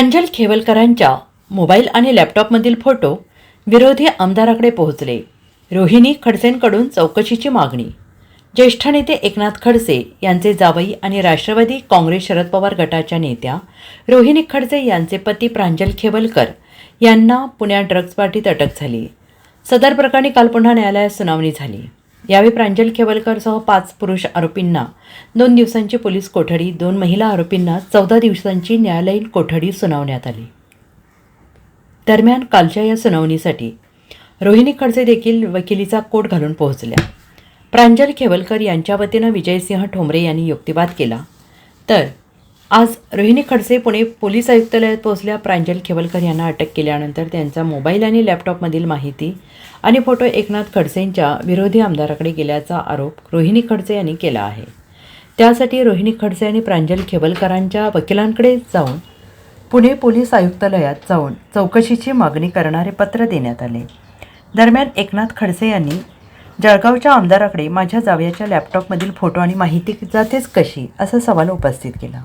प्रांजल खेवलकरांच्या mobile आणि लॅपटॉपमधील photo विरोधी आमदाराकडे पोहोचले. रोहिणी खडसेंकडून चौकशीची मागणी. ज्येष्ठ नेते एकनाथ खडसे यांचे जावई आणि राष्ट्रवादी काँग्रेस शरद पवार गटाच्या नेत्या रोहिणी खडसे यांचे पती प्रांजल खेवलकर यांना पुण्यात ड्रग्ज पार्टीत अटक झाली. सदर प्रकरणी काल पुन्हा न्यायालयात सुनावणी झाली. यावेळी प्रांजल खेवलकरसह पाच पुरुष आरोपींना दोन दिवसांची पोलीस कोठडी दोन महिला आरोपींना चौदा दिवसांची न्यायालयीन कोठडी सुनावण्यात आली. दरम्यान कालच्या या सुनावणीसाठी रोहिणी खडसे देखील वकिलीचा कोट घालून पोहोचल्या. प्रांजल खेवलकर यांच्या वतीनं विजयसिंह ठोंबरे यांनी युक्तिवाद केला. तर आज रोहिणी खडसे पुणे पोलीस आयुक्तालयात पोहोचल्या. प्रांजल खेवलकर यांना अटक केल्यानंतर त्यांचा मोबाईल आणि लॅपटॉपमधील माहिती आणि फोटो एकनाथ खडसेंच्या विरोधी आमदाराकडे गेल्याचा आरोप रोहिणी खडसे यांनी केला आहे. त्यासाठी रोहिणी खडसे आणि प्रांजल खेवलकरांच्या वकिलांकडे जाऊन पुणे पोलीस आयुक्तालयात जाऊन चौकशीची मागणी करणारे पत्र देण्यात आले. दरम्यान एकनाथ खडसे यांनी जळगावच्या आमदाराकडे माझ्या जावयाच्या लॅपटॉपमधील फोटो आणि माहिती जातेच कशी? असा सवाल उपस्थित केला.